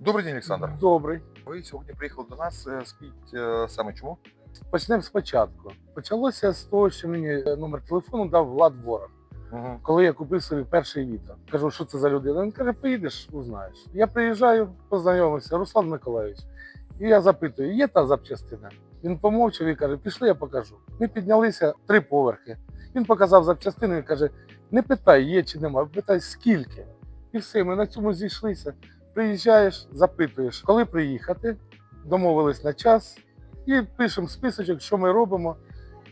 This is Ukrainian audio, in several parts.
Добрий день, Олександр. Добрий. Ви сьогодні приїхали до нас. Е, Скажіть е, саме чому? Почнемо спочатку. Почалося з того, що мені е, номер телефону дав Влад Ворон, Угу. коли я купив собі перший віта. Кажу, що це за людина. Він каже, поїдеш, узнаєш. Я приїжджаю, познайомився, Руслан Миколаївич. І я запитую, є та запчастина? Він помовчав і каже, пішли, я покажу. Ми піднялися три поверхи. Він показав запчастину і каже: не питай, є чи нема, питай скільки. І все, ми на цьому зійшлися. Приїжджаєш, запитуєш, коли приїхати, домовились на час і пишемо списочок, що ми робимо,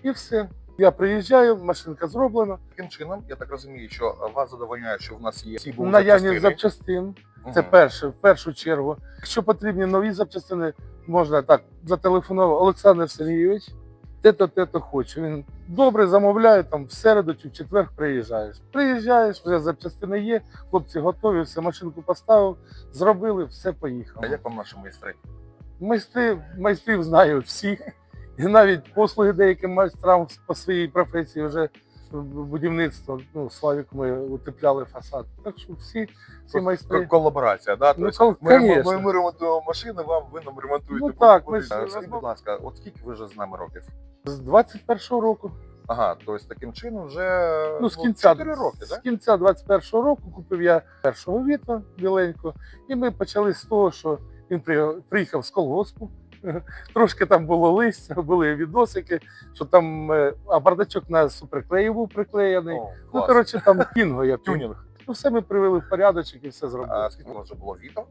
і все. Я приїжджаю, машинка зроблена, Таким чином, я так розумію, що вас задовольняє, що в нас є всі були наявність запчастин. Це Мгм. перше, в першу чергу. Якщо потрібні нові запчастини, можна так зателефонував Олександр Сергійович. Те-то, те-то хочу. Він добре замовляє там в середу чи в четвер приїжджаєш. Приїжджаєш, вже запчастини є, хлопці готові, все, машинку поставив, зробили, все А як вам наші майстри? Майстри, майстрів знаю всіх. І навіть послуги деяким майстрам по своїй професії вже будівництво. Ну, Славік ми утепляли фасад. Так що всі, всі майстри. Колаборація, да? Ну, Тобто ми, ми, ми, ми ремонтуємо машини, вам ви нам ремонтуєте. Ну, так, ми ж Скажіть, будь ласка, от скільки ви вже з нами років? З 21-го року, Ага, тобто таким чином вже ну з кінця, 4 роки, з так? кінця 21-го року купив я першого віта біленьку, і ми почали з того, що він приїхав з колгоспу. Трошки там було листя, були відосики, що там е, а бардачок на суперклеї був приклеєний. О, Ну, коротше, там кінго як Тюнінг. Ну, все ми привели в порядочок і все А зробили. скільки у вас вже було віто?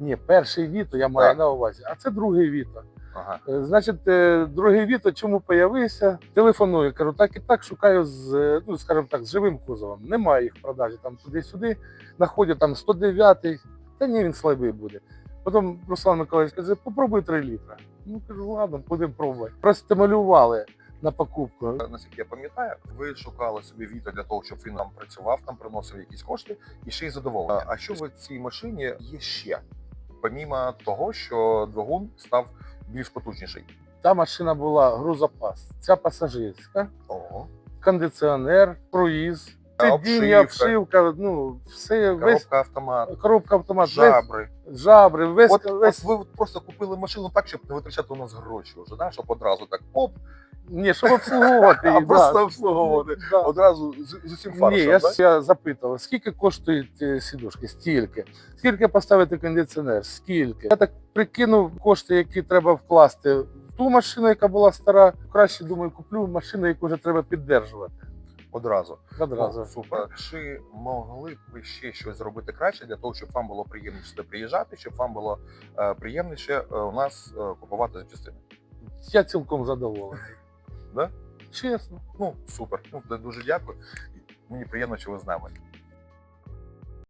Ні, перший віто я маю Так. на увазі, а це другий віто. Ага. Е, Значить, е, другий віто чому появився? Телефоную, кажу, так і так шукаю з, ну, скажімо так, з живим кузовом. Немає їх в продажі там туди-сюди. Знаходять там 109-й, та ні, він слабий буде. Потім Руслан Миколаївич каже, попробуй 3 літра. Ну кажу, ладно, будемо пробувати. Простимулювали на покупку. Наскільки я пам'ятаю, ви шукали собі віто для того, щоб він нам працював, там приносив якісь кошти і ще й задоволення. А що в цій машині є ще? Помімо того, що двигун став більш потужніший. Та машина була грузопас, ця пасажирська. Ого. кондиціонер, круїз, сидіння, Обшивка. обшивка, ну все, весь Коробка автомат, коробка автомат, весь, жабри. жабри, весь, От, весь от ви просто купили машину так, щоб не витрачати у нас гроші вже, да? щоб одразу так оп, ні, щоб обслуговувати а її. просто да. обслуговувати. Да. Одразу з, з усім Ні, я, да? ж- я запитував, скільки коштують е, сідушки? Стільки. Скільки поставити кондиціонер? Скільки? Я так прикинув кошти, які треба вкласти в ту машину, яка була стара. Краще думаю, куплю машину, яку вже треба піддержувати. Одразу. Одразу. О, супер. Чи могли б ви ще щось зробити краще для того, щоб вам було приємніше приїжджати, щоб вам було е, приємніше е, у нас е, купувати запчастини? Я цілком задоволений. Да? Чесно. Ну, супер. Ну, дуже дякую. Мені приємно, що ви з нами.